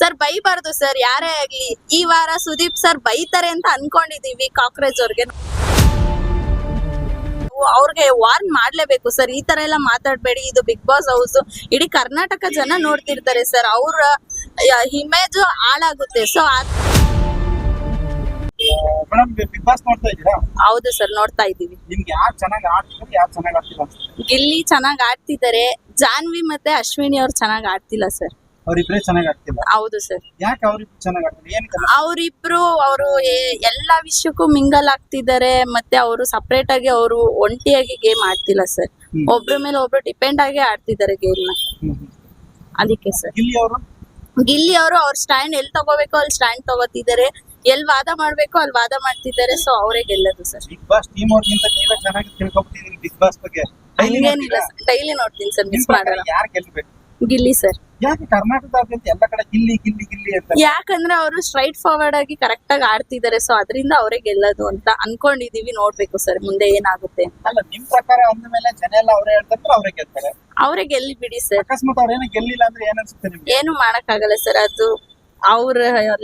Sir ಬೈಬಾರ್ದು sir ಯಾರೇ ಆಗ್ಲಿ. ಈ ವಾರ ಸುದೀಪ್ ಸರ್ ಬೈತಾರೆ ಅಂತ ಅನ್ಕೊಂಡಿದೀವಿ ಕಾಕ್ರೋಚ್ ಅವ್ರಿಗೆ. ಅವ್ರಿಗೆ ವಾರ್ನ್ ಮಾಡ್ಲೇಬೇಕು ಸರ್ ಈ ತರ ಎಲ್ಲ ಮಾತಾಡ್ಬೇಡಿ ಇದು ಬಿಗ್ ಬಾಸ್ ಹೌಸ್ ಇಡೀ ಕರ್ನಾಟಕ ಜನ ನೋಡ್ತಿರ್ತಾರೆ ಸರ್ ಅವ್ರ ಇಮೇಜ್ ಹಾಳಾಗುತ್ತೆ. ಸೊ ಹೌದು ಸರ್ ನೋಡ್ತಾ ಇದೀವಿ ಗಿಲ್ಲಿ ಚೆನ್ನಾಗ್ ಆಡ್ತಿದ್ದಾರೆ ಜಾನ್ವಿ ಮತ್ತೆ ಅಶ್ವಿನಿ ಅವ್ರು ಚೆನ್ನಾಗಿ ಆಡ್ತಿಲ್ಲ ಸರ್. ಅವ್ರಿಬ್ರೇ ಚೆನ್ನಾಗಿ ಹೌದು ಸರ್. ಯಾಕೆ ಅವರಿಬ್ರು ಚೆನ್ನಾಗಿ ಏನಕ್ಕೆ ಅವರಿಬ್ರು ಅವರು ಎಲ್ಲಾ ವಿಷಯಕ್ಕೂ ಮಿಂಗಲ್ ಆಗ್ತಿದ್ದಾರೆ ಮತ್ತೆ ಅವರು ಸಪರೇಟ್ ಆಗಿ ಅವರು ಒಂಟಿಯಾಗಿ ಗೇಮ್ ಆಡ್ತಿಲ್ಲ ಸರ್. ಒಬ್ರ ಮೇಲೆ ಒಬ್ರು ಡಿಪೆಂಡ್ ಆಗಿ ಆಡ್ತಿದ್ದಾರೆ ಗೇಮ್ ಅದಕ್ಕೆ ಸರ್. ಗಿಲ್ಲಿ ಅವರು? ಗಿಲ್ಲಿ ಅವರು ಅವ್ರ ಸ್ಟ್ಯಾಂಡ್ ಎಲ್ಲಿ ತಗೋಬೇಕು ಅಲ್ಲಿ ಸ್ಟ್ಯಾಂಡ್ ತಗೋತಿದ್ದಾರೆ. ಎಲ್ ವಾದ ಮಾಡ್ಬೇಕು ಅಲ್ಲಿ ವಾದ ಮಾಡ್ತಿದ್ದಾರೆ ಸೊ ಅವರೇ ಗೆಲ್ಲದು ಸರ್. ಬಿಗ್ ಬಾಸ್ ಟೀಮ್ ಅವ್ರಿಗಿಂತ ನೀವೇ ಚೆನ್ನಾಗಿ ಬಿಗ್ ಬಾಸ್ ಬಗ್ಗೆ. ಹಂಗೇನಿಲ್ಲ? ಡೈಲಿ ನೋಡ್ತೀನಿ ಸರ್ ಮಿಸ್ ಮಾಡಲ್ಲ. ಯಾರು ಗೆಲ್ಬೇಕು? ಗಿಲ್ಲಿ ಸರ್ ಯಾಕೆ ಕರ್ನಾಟಕದಾದ್ಯಂತ ಎಲ್ಲ ಕಡೆ ಗಿಲ್ಲಿ ಗಿಲ್ಲಿ ಗಿಲ್ಲಿ ಅಂತ? ಯಾಕಂದ್ರೆ ಅವರು ಸ್ಟ್ರೈಟ್ ಫಾರ್ವರ್ಡ್ ಆಗಿ ಕರೆಕ್ಟ್ ಆಗಿ ಆಡ್ತಿದ್ದಾರೆ. ಸೊ ಅದರಿಂದ ಅವರೇ ಗೆಲ್ಲೋದು ಅಂತ ಅನ್ಕೊಂಡಿದೀವಿ. ನೋಡ್ಬೇಕು ಸರ್ ಮುಂದೆ ಏನಾಗುತ್ತೆ ಅಂತ. ಅಲ್ಲ ನಿಮ್ ಪ್ರಕಾರ ಜನ ಎಲ್ಲ ಅವರೇ ಹೇಳ್ತಾರೆ ಅವರೇ ಗೆಲ್ತಾರೆ. ಅವರೇ ಗೆಲ್ಲಿ ಬಿಡಿ ಸರ್ ಅಕಸ್ಮಾತ್ ಅವ್ರೇನೋ ಗೆಲ್ಲಿಲ್ಲ ಅಂದ್ರೆ ಏನ್ ಅನ್ಸುತ್ತೆ ನಿಮ್ಗೆ? ಏನು ಮಾಡಕ್ಕಾಗಲ್ಲ ಸರ್ ಅದು ಅವ್ರ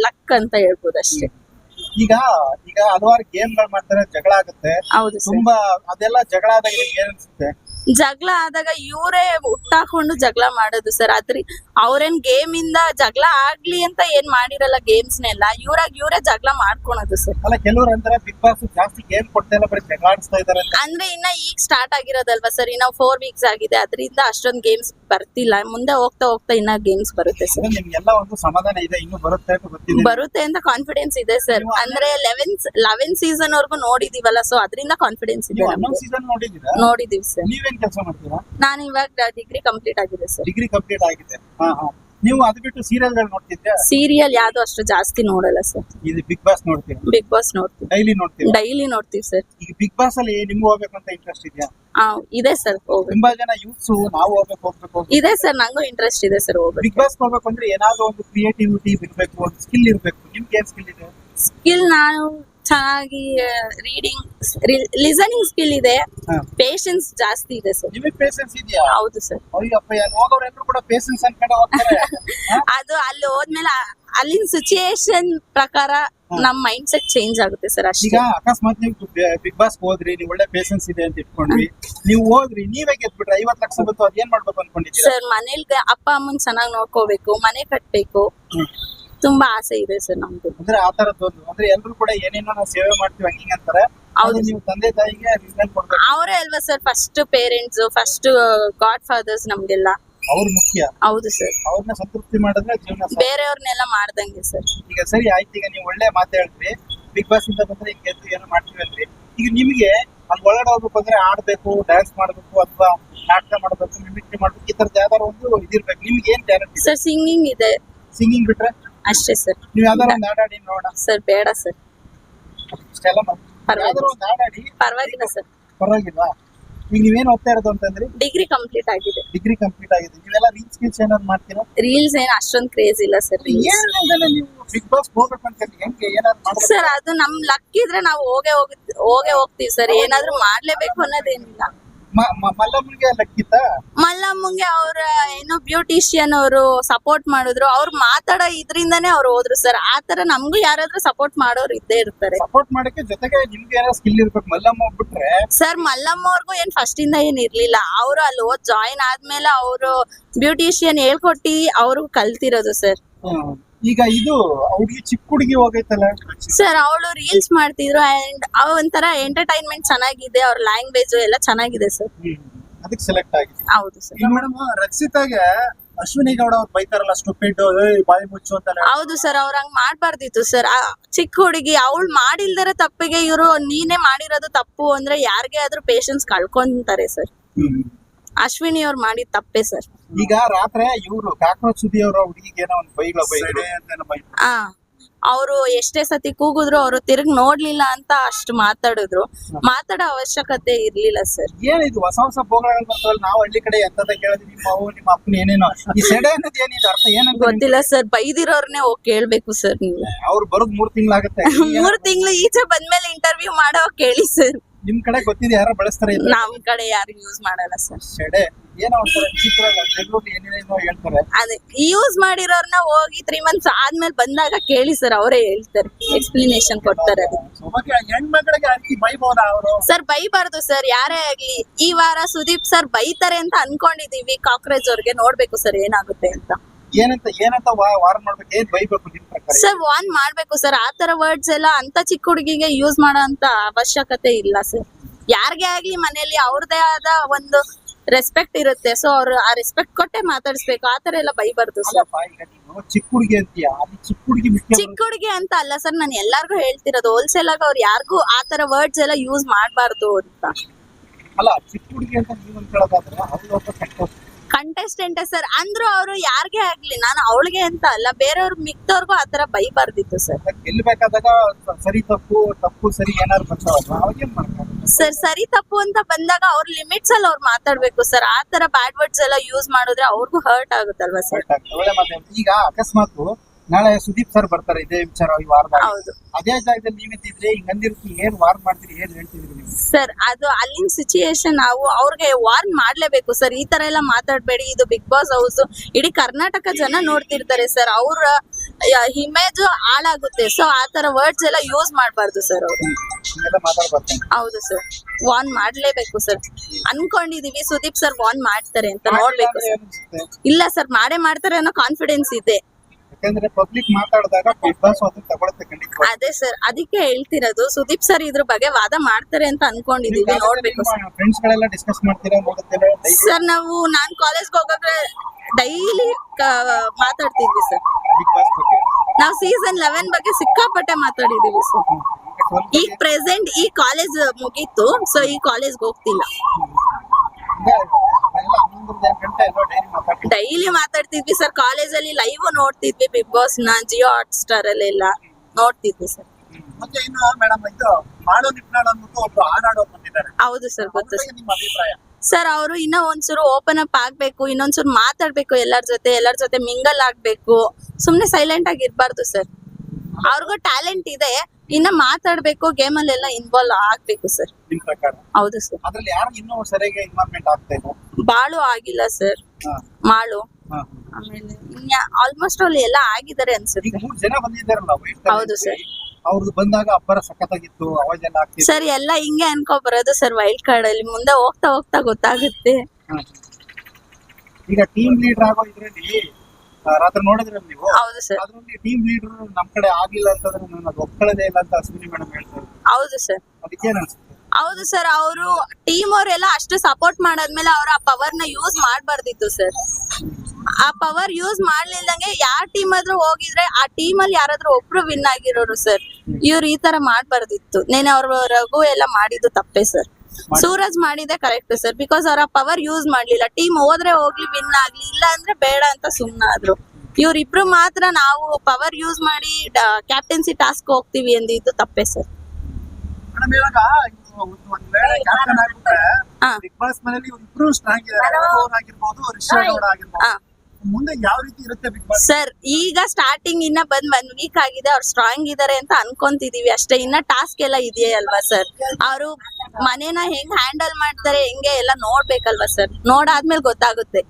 ಲಕ್ ಅಂತ ಹೇಳ್ಬೋದು ಅಷ್ಟೇ. ಈಗ ಈಗ ಹಲವಾರು ಗೇಮ್ಗಳು ಮಾಡ್ತಾರೆ ಜಗಳ ಆಗುತ್ತೆ. ಹೌದು ಸರ್ ತುಂಬಾ ಅದೆಲ್ಲ ಜಗಳ ಆದಾಗ ನಿಮ್ಗೆ ಏನ್ ಅನ್ಸುತ್ತೆ? ಜಗಳ ಆದಾಗ ಇವರೇ ಹುಟ್ಟಾಕೊಂಡು ಜಗಳ ಮಾಡೋದು ಸರ್ ಆದ್ರೆ ಅವ್ರೇನ್ ಗೇಮ್ ಇಂದ ಜಗಳ ಆಗ್ಲಿ ಅಂತ ಏನ್ ಮಾಡಿರಲ್ಲ ಗೇಮ್ಸ್ ನೆಲ್ಲ ಇವ್ರಾಗ ಇವರೇ ಜಗಳ ಮಾಡ್ಕೊಳೋದು ಸರ್ ಅಲ್ಲ ಕೆಲವ್ರು ಅಂತಾರೆ ಬಿಗ್ ಬಾಸ್ ಜಾಸ್ತಿ ಗೇಮ್ ಕೊಡ್ತಾ ಇಲ್ಲ ಬರೀ ಜಗಳ ಆಡಿಸ್ತಾ ಇದಾರೆ ಅಂದ್ರೆ ಇನ್ನ ಈಗ ಸ್ಟಾರ್ಟ್ ಆಗಿರೋದಲ್ವಾ ಸರ್ ಇನ್ನ ಫೋರ್ ವೀಕ್ಸ್ ಆಗಿದೆ ಅದರಿಂದ ಅಷ್ಟೊಂದ್ ಗೇಮ್ಸ್ ಬರ್ತಿಲ್ಲ. ಮುಂದೆ ಹೋಗ್ತಾ ಹೋಗ್ತಾ ಇನ್ನ ಗೇಮ್ಸ್ ಬರುತ್ತೆ ಸರ್ ಅದು ನಿಮ್ಗೆಲ್ಲ ಒಂದು ಸಮಾಧಾನ ಇದೆ ಇನ್ನು ಬರುತ್ತೆ ಅಂತ ಗೊತ್ತಿದೆ ಬರುತ್ತೆ ಅಂತ ಕಾನ್ಫಿಡೆನ್ಸ್ ಇದೆ ಸರ್ ಅಂದ್ರೆ ಲೆವೆನ್ ಲೆವೆನ್ ಸೀಸನ್ ವರ್ಗು ನೋಡಿದೀವಲ್ಲ ಸೊ ಅದರಿಂದ ಕಾನ್ಫಿಡೆನ್ಸ್ ಇದೆ ನೀವು ಹನ್ನೊಂದು ಸೀಸನ್ ನೋಡಿದೀರಾ ನೋಡಿದೀವಿ ಸರ್ ನೀವೇನ್ ಕೆಲಸ ಮಾಡ್ತೀರಾ? ನಾನು ಇವಾಗ ಡಿಗ್ರಿ ಕಂಪ್ಲೀಟ್ ಆಗಿದೆ ಸರ್ ಡಿಗ್ರಿ ಕಂಪ್ಲೀಟ್ ಆಗಿದೆ. ಹಾ ಹಾ. ನೀವು ಅದು ಬಿಟ್ಟು ಸೀರಿಯಲ್ಗಳು ಸೀರಿಯಲ್ ಯಾವ್ದು ಅಷ್ಟು ಜಾಸ್ತಿ ನೋಡಲ್ಲ ಸರ್ ಇದು ಬಿಗ್ ಬಾಸ್ ನೋಡ್ತೀವಿ ಬಿಗ್ ಬಾಸ್ ನೋಡ್ತೀವಿ. ಡೈಲಿ ನೋಡ್ತೀವಿ ಡೈಲಿ ನೋಡ್ತೀವಿ ಸರ್ ಈಗ ಬಿಗ್ ಬಾಸ್ ಅಲ್ಲಿ ನಿಮ್ಗೆ ಹೋಗ್ಬೇಕು ಅಂತ ಇಂಟ್ರೆಸ್ಟ್ ಇದೆಯಾ? ಆ, ಇದೆ ಸರ್ ಹೋಗ್ಬೇಕು. ತುಂಬಾ ಜನ ಯೂತ್ಸ್ ನಾವು ಹೋಗ್ಬೇಕು ಹೋಗ್ಬೇಕು ಇದೆ ಸರ್ ನಂಗೂ ಇಂಟ್ರೆಸ್ಟ್ ಇದೆ ಸರ್ ಹೋಗ್ಬೇಕು. ಬಿಗ್ ಬಾಸ್ ಹೋಗ್ಬೇಕು ಅಂದ್ರೆ ಏನಾದ್ರು ಒಂದು ಕ್ರಿಯೇಟಿವಿಟಿ ಇರ್ಬೇಕು ಒಂದು ಸ್ಕಿಲ್ ಇರ್ಬೇಕು. ನಿಮ್ಗೆ ಏನ್ ಸ್ಕಿಲ್ ಇದೆ? ಸ್ಕಿಲ್ ನಾನು ಚೆನ್ನಾಗಿ ರೀಡಿಂಗ್ ಲಿಸನಿಂಗ್ ಸ್ಕಿಲ್ ಇದೆ. ಪೇಷನ್ಸ್ ಪೇಶನ್ಸ್ ಜಾಸ್ತಿ ಇದೆ ಸರ್. ನಿಮಗೆ ಪೇಷನ್ಸ್ ಇದೆಯಾ? ಹೌದು ಸರ್. ಅಯ್ಯಪ್ಪ ಅಲ್ಲಿ ಹೋಗೋರೆಲ್ಲರೂ ಕೂಡ ಪೇಷನ್ಸ್ ಅನ್ಕೊಂಡೆ ಹೋಗ್ತಾರೆ. ಅದು ಅಲ್ಲಿ ಹೋದ್ಮೇಲೆ ಅಲ್ಲಿನ ಸಿಚುಯೇಷನ್ ಪ್ರಕಾರ ನಮ್ ಮೈಂಡ್ ಸೆಟ್ ಚೇಂಜ್ ಆಗುತ್ತೆ ಸರ್ ಈಗ ಅಕಸ್ಮಾತ್ ನೀವು ಬಿಗ್ ಬಾಸ್ ಹೋದ್ರಿ ನೀವು ಒಳ್ಳೆ ಪೇಷನ್ಸ್ ಇದೆ ಅಂತ ಇಟ್ಕೊಂಡ್ರಿ ನೀವು ಹೋಗ್ರಿ ನೀವೇ ಗೆದ್ಬಿಟ್ರೆ ಐವತ್ ಲಕ್ಷ ಬಂತು ಅದ್ ಏನ್ ಮಾಡ್ಬೇಕು ಅನ್ಕೊಂಡಿದ್ದೀರಾ? ಸರ್ ಮನೇಲಿ ಅಪ್ಪ ಅಮ್ಮನ್ ಚೆನ್ನಾಗಿ ನೋಡ್ಕೋಬೇಕು ಮನೆ ಕಟ್ಬೇಕು. ತುಂಬಾ ಆಸೆ ಇದೆ ಸರ್ ನಮ್ದು. ಅಂದ್ರೆ ಆ ಒಂದು. ಅಂದ್ರೆ ಎಲ್ರು ಕೂಡ ಏನೇನೋ ನಾವು ಸೇವೆ ಮಾಡ್ತೀವಿ ಹಂಗಿಂಗ್ ಅಂತಾರೆ. ಹೌದು. ನೀವು ತಂದೆ ತಾಯಿಗೆ ರಿಸಲ್ಟ್ ಕೊಡ್ಬೇಕು. ಅವರೇ ಅಲ್ವಾ sir first parents first godfathers ನಮ್ಗೆಲ್ಲ. ಅವ್ರು ಮುಖ್ಯ. ಹೌದು ಸರ್. ಅವ್ರನ್ನ ಸಂತೃಪ್ತಿ ಮಾಡಿದ್ರೆ ಜೀವನ ಸಾಕು. ಬೇರೆಯವ್ರನ್ನೆಲ್ಲ ಮಾಡ್ದಂಗೆ ಸರ್. ಈಗ ಸರಿ ಆಯ್ತು ಈಗ ನೀವು ಒಳ್ಳೆ ಮಾತು ಹೇಳ್ರಿ ಬಿಗ್ ಬಾಸ್ ಇಂದ ಬಂದ್ರೆ ಈಗ ಗೆದ್ದು ಏನೋ ಮಾಡ್ತೀವಿ ಅಲ್ರಿ ಈಗ ನಿಮಗೆ ಅಲ್ಲಿ ಒಳಗಡೆ ಹೋಗ್ಬೇಕು ಅಂದ್ರೆ ಆಡ್ಬೇಕು ಡ್ಯಾನ್ಸ್ ಮಾಡ್ಬೇಕು ಅಥವಾ ನಾಟಕ ಮಾಡ್ಬೇಕು ಮಿಮಿಕ್ರಿ ಮಾಡ್ಬೇಕು ಈ ತರದ ಯಾವ್ದಾರು ಒಂದು ಇದಿರ್ಬೇಕು. ನಿಮ್ಗೆ ಏನ್ ಟ್ಯಾಲೆಂಟ್ ಇದೆ? ಸರ್ ಸಿಂಗಿಂಗ್ ಇದೆ. ಸಿಂಗಿಂಗ್ ಬಿಟ್ರೆ? ಅಷ್ಟೇ ಸರ್. ನೀವು ಯಾವ್ದಾರು ಒಂದು ನೋಡೋಣ. ಸರ್ ಬೇಡ ಸರ್. ಮಾಡಿ. ಪರವಾಗಿಲ್ಲ. ಒಂದು ಪರವಾಗಿಲ್ಲ ಸರ್. ಪರವಾಗಿಲ್ವಾ? ಈಗ ನೀವೇನ್ ಹೋಗ್ತಾ ಇರೋದು ಅಂತಂದ್ರೆ? ಡಿಗ್ರಿ ಕಂಪ್ಲೀಟ್ ಆಗಿದೆ. ಡಿಗ್ರಿ ಕಂಪ್ಲೀಟ್ ಆಗಿದೆ. ನೀವೆಲ್ಲ ರೀಲ್ಸ್ ಗೀಲ್ಸ್ ಏನಾದ್ರು ಮಾಡ್ತೀರಾ? ರೀಲ್ಸ್ ಏನ್ ಅಷ್ಟೊಂದ್ ಕ್ರೇಜ್ ಇಲ್ಲ ಸರ್ ಏನ್ ನೀವು ಬಿಗ್ ಬಾಸ್ ಹೋಗ್ಬೇಕು ಅಂತ ಹೆಂಗೆ ಏನಾದ್ರು ಮಾಡ್ಬೇಕು? ಸರ್ ಅದು ನಮ್ ಲಕ್ ಇದ್ರೆ ನಾವು ಹೋಗೇ ಹೋಗ್ ಹೋಗೇ ಹೋಗ್ತೀವಿ ಸರ್. ಏನಾದ್ರೂ ಮಾಡ್ಲೇಬೇಕು ಅನ್ನೋದೇನಿಲ್ಲ. ಮಲ್ಲಮ್ಮನಿಗೆ ಲಕ್ಕಿತ್ತ? ಮಲ್ಲಮ್ಮಂಗೆ ಅವ್ರ ಏನೋ ಬ್ಯೂಟಿಷಿಯನ್ ಅವರು ಸಪೋರ್ಟ್ ಮಾಡಿದ್ರು. ಅವ್ರು ಮಾತಾಡೋ ಇದ್ರಿಂದಾನೇ ಅವ್ರು ಹೋದ್ರು ಸರ್ ಆತರ ನಮ್ಗೂ ಯಾರಾದ್ರೂ ಸಪೋರ್ಟ್ ಮಾಡೋರು ಇದ್ದೇ ಇರ್ತಾರೆ. ಸಪೋರ್ಟ್ ಮಾಡಕ್ಕೆ ಜೊತೆಗೆ ನಿಮ್ಗೆ ಏನೋ ಸ್ಕಿಲ್ ಇರ್ಬೇಕು ಮಲ್ಲಮ್ಮ ಬಿಟ್ರೆ ಸರ್ ಮಲ್ಲಮ್ಮ ಅವ್ರಿಗೂ ಏನ್ ಫಸ್ಟ್ ಇಂದ ಏನ್ ಇರ್ಲಿಲ್ಲ. ಅವರು ಅಲ್ಲಿ ಹೋದ್ ಜಾಯಿನ್ ಆದ್ಮೇಲೆ ಅವರು ಬ್ಯೂಟಿಷಿಯನ್ ಹೇಳ್ಕೊಟ್ಟಿ ಅವರು ಕಲ್ತಿರೋದು ಸರ್. ಈಗ ಇದು ಅವ್ರಿಗೆ ಚಿಕ್ಕ ಹುಡುಗಿ ಹೋಗೈತಲ್ಲ ಸರ್ ಅವಳು ರೀಲ್ಸ್ ಮಾಡ್ತಿದ್ರು ಅಂಡ್ ಒಂಥರ ಎಂಟರ್ಟೈನ್ಮೆಂಟ್ ಚೆನ್ನಾಗಿದೆ ಅವ್ರ ಲ್ಯಾಂಗ್ವೇಜ್ ಎಲ್ಲ ಚೆನ್ನಾಗಿದೆ ಸರ್ ಅದಕ್ಕೆ ಸೆಲೆಕ್ಟ್ ಆಗಿದೆ. ಹೌದು ಸರ್ ಈಗ ಮೇಡಮ್ ರಕ್ಷಿತಾಗೆ ಅಶ್ವಿನಿ ಗೌಡ ಅವ್ರು ಬೈತಾರಲ್ಲ ಸ್ಟುಪಿಡ್ ಬಾಯಿ ಮುಚ್ಚು ಅಂತ ಹೌದು ಸರ್ ಅವ್ರ ಹಂಗ್ ಮಾಡ್ಬಾರ್ದಿತ್ತು ಸರ್ ಚಿಕ್ಕ ಹುಡುಗಿ ಅವಳು ಮಾಡಿಲ್ದರ ತಪ್ಪಿಗೆ ಇವರು ನೀನೇ ಮಾಡಿರೋದು ತಪ್ಪು ಅಂದ್ರೆ ಯಾರಿಗೆ ಆದ್ರೂ ಪೇಷನ್ಸ್ ಕಳ್ಕೊಂತಾರೆ ಸರ್ ಅಶ್ವಿನಿ ಅವ್ರು ಮಾಡಿದ ತಪ್ಪೆ ಸರ್. ಈಗ ರಾತ್ರಿ ಇವ್ರು ಕಾಕ್ರೋಚ್ ಸುದ್ದಿ ಅವರ ಹುಡುಗಿಗೆ ಏನೋ ಒಂದು ಬೈಗಳ ಬೈ ಆ ಅವರು ಎಷ್ಟೇ ಸತಿ ಕೂಗಿದ್ರು ಅವರು ತಿರುಗ್ ನೋಡ್ಲಿಲ್ಲ ಅಂತ ಅಷ್ಟು ಮಾತಾಡಿದ್ರು. ಮಾತಾಡೋ ಅವಶ್ಯಕತೆ ಇರ್ಲಿಲ್ಲ ಸರ್. ಏನಿದು ಹೊಸ ಹೊಸ ಭೋಗಗಳು ಬರ್ತಾವಲ್ಲ ನಾವು ಹಳ್ಳಿ ಕಡೆ ಎಂತದ ಕೇಳಿದ್ವಿ ನಿಮ್ಮ ಅವು ನಿಮ್ಮ ಅಪ್ಪನ ಏನೇನೋ. ಈ ಸೆಡೆ ಅನ್ನೋದು ಏನಿದೆ ಅರ್ಥ? ಏನಂತ ಗೊತ್ತಿಲ್ಲ ಸರ್ ಬೈದಿರೋರ್ನೇ ಹೋಗಿ ಕೇಳ್ಬೇಕು ಸರ್ ನೀವು. ಅವ್ರು ಬರೋದ್ ಮೂರ್ ತಿಂಗಳಾಗುತ್ತೆ ಮೂರ್ ತಿಂಗಳು ಈಚೆ ಬಂದ್ಮೇಲೆ ಇಂಟರ್ವ್ಯೂ ಮಾಡೋ ಕೇಳಿ ಸರ್. ನಿಮ್ ಕಡೆ ಗೊತ್ತಿದೆ ಯಾರು ಬಳಸ್ತಾರೆ ನಮ್ ಕಡೆ ಯಾರು ಯೂಸ್ ಮಾಡಲ್ಲ ಸರ್ ಶೆಡೆ ಏನೋ ಒಂಥರ ವಿಚಿತ್ರ ಬೆಂಗಳೂರು ಏನೇನೋ ಹೇಳ್ತಾರೆ. ಅದೇ ಯೂಸ್ ಮಾಡಿರೋರ್ನ ಹೋಗಿ ತ್ರೀ ಮಂತ್ಸ್ ಆದ್ಮೇಲೆ ಬಂದಾಗ ಕೇಳಿ ಸರ್ ಅವರೇ ಹೇಳ್ತಾರೆ ಎಕ್ಸ್ಪ್ಲನೇಷನ್ ಕೊಡ್ತಾರೆ ಹೆಣ್ಮಕ್ಳಿಗೆ ಅಕ್ಕಿ ಬೈಬೋದ ಅವರು? ಸರ್ ಬೈಬಾರ್ದು ಸರ್ ಯಾರೇ ಆಗ್ಲಿ. ಈ ವಾರ ಸುದೀಪ್ ಸರ್ ಬೈತಾರೆ ಅಂತ ಅನ್ಕೊಂಡಿದೀವಿ ಕಾಕ್ರೋಚ್ ಅವ್ರಿಗೆ ನೋಡ್ಬೇಕು ಸರ್ ಏನಾಗುತ್ತೆ ಅಂತ. ಏನಂತ ಏನಂತ ವಾರ್ನ್ ಮಾಡ್ಬೇಕು ಏನ್ ಬೈಬೇಕು ನಿಮ್ ಪ್ರಕಾರ? ಸರ್ ವಾನ್ ಮಾಡ್ಬೇಕು ಸರ್. ಆ ತರ ವರ್ಡ್ಸ್ ಎಲ್ಲ ಅಂತ ಚಿಕ್ಕ ಹುಡುಗಿಗೆ ಯೂಸ್ ಮಾಡೋ ಅಂತ ಅವಶ್ಯಕತೆ ಇಲ್ಲ ಸರ್. ಯಾರ್ಗೆ ಆಗ್ಲಿ ಮನೇಲಿ ಅವ್ರದೇ ಆದ ಒಂದು ರೆಸ್ಪೆಕ್ಟ್ ಇರುತ್ತೆ. ಸೊ ಅವ್ರು ಆ ರೆಸ್ಪೆಕ್ಟ್ ಕೊಟ್ಟೆ ಮಾತಾಡಿಸ್ಬೇಕು. ಆ ತರ ಎಲ್ಲ ಬೈಬಾರ್ದು ಸರ್. ಅಲ್ಲಪ್ಪ ಈಗ ನೀನು ಚಿಕ್ಕ ಹುಡುಗಿ ಅಂತೀಯ? ಅಲ್ಲಿ ಚಿಕ್ಕ ಹುಡುಗಿ ಚಿಕ್ಕ ಹುಡುಗಿ ಅಂತ ಅಲ್ಲ ಸರ್ ನಾನು ಎಲ್ಲಾರ್ಗು ಹೇಳ್ತಿರೋದು. ಹೋಲ್ಸೇಲ್ ಆಗಿ ಅವ್ರು ಯಾರಿಗೂ ಆ ತರ ವರ್ಡ್ಸ್ ಎಲ್ಲ ಯೂಸ್ ಮಾಡಬಾರ್ದು ಅಂತ. ಅಲ್ಲ ಚಿಕ್ಕ ಹುಡುಗಿ ಅಂತ ನೀವು ಅನ್ಕೊಳ್ಳೋದಾದ್ರೆ ಅದು ಒಬ್ಬ ಕೆಟ್ಟ ಕಂಟೆಸ್ಟೆಂಟ್ ಸರ್ ಅಂದ್ರು ಅವರು ಯಾರಿಗೆ ಆಗ್ಲಿ ನಾನು ಅವಳಿಗೆ ಅಂತ ಅಲ್ಲ ಬೇರೆಯವ್ರ ಮಿಕ್ದವ್ರಿಗೂ ಆ ತರ ಬೈಬಾರ್ದಿತ್ತು ಸರ್ ಗೆಲ್ಬೇಕಾದಾಗ ಸರಿ ತಪ್ಪು ತಪ್ಪು ಸರಿ ಏನಾದ್ರು ಬರ್ತಾವಲ್ಲ ಅವಾಗ ಏನ್ ಮಾಡ್ತಾರೆ? ಸರ್ ಸರಿ ತಪ್ಪು ಅಂತ ಬಂದಾಗ ಅವ್ರ ಲಿಮಿಟ್ಸ್ ಅಲ್ಲಿ ಅವ್ರು ಮಾತಾಡ್ಬೇಕು ಸರ್ ಆ ತರ ಬ್ಯಾಡ್ ವರ್ಡ್ಸ್ ಎಲ್ಲ ಯೂಸ್ ಮಾಡಿದ್ರೆ ಅವ್ರಿಗೂ ಹರ್ಟ್ ಆಗುತ್ತಲ್ವಾ ಸರ್ ಒಳ್ಳೆ ಈಗ ಅಕಸ್ಮಾತ್ ನಾಳೆ ಸುದೀಪ್ ಸರ್ ಬರ್ತಾರೆ ಇದೇ ವಿಚಾರ ಈ ವಾರದಾಗ ಹೌದು. ಅದೇ ಜಾಗದಲ್ಲಿ ನೀವಿದ್ದಿದ್ರೆ ಈಗ ಅಂದಿರ್ತೀವಿ ಏನ್ ವಾರ್ ಮಾಡ್ತೀರಿ ಏನ್ ಹೇಳ್ತಿದ್ರಿ ನೀವು? ಸರ್ ಅದು ಅಲ್ಲಿನ ಸಿಚುಯೇಷನ್ ನಾವು ಅವ್ರಿಗೆ ವಾರ್ನ್ ಮಾಡ್ಲೇಬೇಕು ಸರ್. ಈ ತರ ಎಲ್ಲ ಮಾತಾಡ್ಬೇಡಿ ಇದು ಬಿಗ್ ಬಾಸ್ ಹೌಸ್ ಇಡೀ ಕರ್ನಾಟಕ ಜನ ನೋಡ್ತಿರ್ತಾರೆ ಸರ್. ಅವ್ರ ಇಮೇಜ್ ಹಾಳಾಗುತ್ತೆ. ಸೊ ಆ ತರ ವರ್ಡ್ಸ್ ಎಲ್ಲ ಯೂಸ್ ಮಾಡಬಾರ್ದು ಸರ್ ಅವರು. ಹಿಂಗೆಲ್ಲ ಮಾತಾಡ್ಬಾರ್ದು. ಹೌದು ಸರ್. ವಾರ್ನ್ ಮಾಡ್ಲೇಬೇಕು ಸರ್. ಅನ್ಕೊಂಡಿದೀವಿ ಸುದೀಪ್ ಸರ್ ವಾರ್ನ್ ಮಾಡ್ತಾರೆ ಅಂತ ನೋಡ್ಬೇಕು ಮಾಡಿದ್ರೆ ಸರ್. ಏನ್ ಅನ್ಸುತ್ತೆ? ಇಲ್ಲ ಸರ್ ಮಾಡೇ ಮಾಡ್ತಾರೆ ಅನ್ನೋ ಕಾನ್ಫಿಡೆನ್ಸ್ ಇದೆ. ಯಾಕಂದ್ರೆ ಪಬ್ಲಿಕ್ ಮಾತಾಡಿದಾಗ ಅದೇ ಸರ್ ಅದಕ್ಕೆ ಹೇಳ್ತಿರೋದು ಸುದೀಪ್ ಸರ್ ಇದ್ರ ಬಗ್ಗೆ ವಾದ ಮಾಡ್ತಾರೆ ಅಂತ ಅನ್ಕೊಂಡಿದೀವಿ ನೋಡ್ಬೇಕು ಸರ್ ಫ್ರೆಂಡ್ಸ್ ಗಳೆಲ್ಲ ಡಿಸ್ಕಸ್ ಮಾಡ್ತೀರಾ ಸರ್ ನಾವು ನಾನ್ ಕಾಲೇಜ್ಗೆ ಹೋಗೋದ್ರೆ ಡೈಲಿ ಮಾತಾಡ್ತಿದ್ವಿ ಸರ್ ನಾವು ಸೀಸನ್ ಲೆವೆನ್ ಬಗ್ಗೆ ಸಿಕ್ಕಾಪಟ್ಟೆ ಮಾತಾಡಿದೀವಿ ಸರ್ ಈಗ ಪ್ರೆಸೆಂಟ್ ಈ ಕಾಲೇಜ್ ಮುಗೀತು ಸೊ ಈ ಕಾಲೇಜ್ಗೆ ಹೋಗ್ತಿಲ್ಲ. ಡೈಲಿ ಮಾತಾಡ್ತಿದ್ವಿ ಸರ್ ಕಾಲೇಜ್ ಅಲ್ಲಿ ಲೈವ್ ನೋಡ್ತಿದ್ವಿ ಬಿಗ್ ಬಾಸ್ನ ಜಿಯೋ ಹಾಟ್ ಸ್ಟಾರ್ ಅಲ್ಲೆಲ್ಲ ನೋಡ್ತಿದ್ವಿ ಸರ್. ಮತ್ತೆ ಇನ್ನು ಮೇಡಮ್ ಇದು ಮಾಡೋ ನಿಪ್ನಾಳ್ ಅಂದ್ಬಿಟ್ಟು ಒಬ್ರು ಹಾಡಾಡೋರು ಬಂದಿದ್ದಾರೆ. ಹೌದು ಸರ್ ಗೊತ್ತು ಸರ್. ನಿಮ್ಮ ಅಭಿಪ್ರಾಯ? ಸರ್ ಅವರು ಇನ್ನೂ ಒಂದ್ಸೂರು ಓಪನ್ ಅಪ್ ಆಗ್ಬೇಕು ಇನ್ನೊಂದ್ಸೂರು ಮಾತಾಡ್ಬೇಕು ಎಲ್ಲರ ಜೊತೆ ಎಲ್ಲರ ಜೊತೆ ಮಿಂಗಲ್ ಆಗ್ಬೇಕು. ಸುಮ್ನೆ ಸೈಲೆಂಟ್ ಆಗಿ ಇರ್ಬಾರ್ದು ಸರ್. ಅವ್ರಿಗೂ ಟ್ಯಾಲೆಂಟ್ ಇದೆ ಇನ್ನ ಮಾತಾಡ್ಬೇಕು ಗೇಮ್ ಅಲ್ಲೆಲ್ಲ ಇನ್ವಾಲ್ವ್ ಆಗ್ಬೇಕು ಸರ್ ನಿಮ್ ಪ್ರಕಾರ? ಹೌದು ಸರ್ ಅದ್ರಲ್ಲಿ ಯಾರು ಇನ್ನೂ ಸರಿಯಾಗಿ ಇನ್ವಾಲ್ವ್ಮೆಂಟ್ ಆಗ್ತಾ ಇಲ್ಲ? ಬಾಳು ಆಗಿಲ್ಲ ಸರ್ ಹಾ, ಮಾಳು. ಹಾ. ಆಮೇಲೆ ಆಲ್ಮೋಸ್ಟ್ ಅಲ್ಲಿ ಎಲ್ಲ ಆಗಿದ್ದಾರೆ ಈಗ ಅನ್ಸುತ್ತೆ ಮೂರ್ ಜನ ಬಂದಿದ್ದಾರಲ್ಲ ಹೌದು ಸರ್ ಅವ್ರದ್ದು ಬಂದಾಗ ಅಬ್ಬರ ಸಖತ್ತಾಗಿತ್ತು ಅವಾಜ್ ಎಲ್ಲ ಆಗ್ತಿತ್ತು. ಸರ್ ಎಲ್ಲ ಹಿಂಗೆ ಅನ್ಕೊ ಬರೋದು ಸರ್ ವೈಲ್ಡ್ ಕಾರ್ಡ್ ಅಲ್ಲಿ. ಮುಂದೆ ಹೋಗ್ತಾ ಹೋಗ್ತಾ ಗೊತ್ತಾಗುತ್ತೆ. ಈಗ ಟೀಮ್ ಲೀಡರ್ ಆಗೋ ಇದ್ರಲ್ಲಿ ರಾತ್ರಿ ನೋಡಿದ್ರೆ ನೀವು? ಹೌದು ಸರ್. ಅದ್ರಲ್ಲಿ ಟೀಮ್ ಲೀಡರ್ ನಮ್ ಕಡೆ ಆಗಿಲ್ಲ ಅಂತಂದ್ರೆ ನಾನು ಅದು ಒಪ್ಕೊಳ್ಳೋದೇ ಇಲ್ಲ ಅಂತ ಅಶ್ವಿನಿ ಮೇಡಮ್ ಹೇಳ್ತಾರೆ ಹೌದು ಸರ್. ಅದಕ್ಕೆ ಅನ್ಸುತ್ತೆ? ಹೌದು ಸರ್ ಅವರು ಟೀಮ್ ಅವರೆಲ್ಲ ಅಷ್ಟು ಸಪೋರ್ಟ್ ಮಾಡಾದ್ಮೇಲೆ ಅವ್ರ ಆ ಪವರ್ನ ಯೂಸ್ ಮಾಡಬಾರ್ದಿತ್ತು ಸರ್. ಆ ಪವರ್ ಯೂಸ್ ಮಾಡ್ಲಿಲ್ದಂಗೆ ಯಾವ ಟೀಮ್ ಆದ್ರೂ ಹೋಗಿದ್ರೆ ಆ ಟೀಮ್ ಅಲ್ಲಿ ಯಾರಾದ್ರೂ ಒಬ್ರು ವಿನ್ ಆಗಿರೋರು ಸರ್. ಇವ್ರು ಈ ತರ ಮಾಡ್ಬಾರ್ದಿತ್ತು. ನೇನೆ ಅವ್ರ ರಘು ಎಲ್ಲ ಮಾಡಿದ್ದು ತಪ್ಪೇ ಸರ್. ಸೂರಜ್ ಮಾಡಿದೆ ಕರೆಕ್ಟ್ ಸರ್ ಬಿಕಾಸ್ ಅವರ ಪವರ್ ಯೂಸ್ ಮಾಡ್ಲಿಲ್ಲ. ಟೀಮ್ ಹೋದ್ರೆ ಹೋಗ್ಲಿ ವಿನ್ ಆಗ್ಲಿ ಇಲ್ಲ ಅಂದ್ರೆ ಬೇಡ ಅಂತ ಸುಮ್ನಾದ್ರು. ಇವ್ರಿಬ್ರು ಮಾತ್ರ ನಾವು ಪವರ್ ಯೂಸ್ ಮಾಡಿ ಕ್ಯಾಪ್ಟನ್ಸಿ ಟಾಸ್ಕ್ ಹೋಗ್ತೀವಿ ಅಂದಿದ್ದು ತಪ್ಪೇ ಸರ್ ಬಿಗ್ ಬಾಸ್ ಮನೇಲಿ ಇಬ್ರು ಸ್ಟ್ರಾಂಗ್ ಆಗಿರ್ಬೋದು ರಿಷಬ್ ಗೌಡ ಆಗಿರ್ಬೋದು ಹಾ. ಮುಂದೆ ಯಾವ ರೀತಿ ಇರುತ್ತೆ ಸರ್ ಈಗ ಸ್ಟಾರ್ಟಿಂಗ್ ಇನ್ನ ಬಂದ್ ಒನ್ ವೀಕ್ ಆಗಿದೆ, ಅವ್ರು ಸ್ಟ್ರಾಂಗ್ ಇದಾರೆ ಅಂತ ಅನ್ಕೊಂತಿದೀವಿ ಅಷ್ಟೇ. ಇನ್ನ ಟಾಸ್ಕ್ ಎಲ್ಲ ಇದೆಯೇ ಅಲ್ವಾ ಸರ್ ಅವರು ಮನೇನ ಹೆಂಗ್ ಹ್ಯಾಂಡಲ್ ಮಾಡ್ತಾರೆ, ಹೆಂಗೆ ಎಲ್ಲ ನೋಡ್ಬೇಕಲ್ವಾ ಸರ್ ನೋಡಾದ್ಮೇಲೆ ಗೊತ್ತಾಗುತ್ತೆ.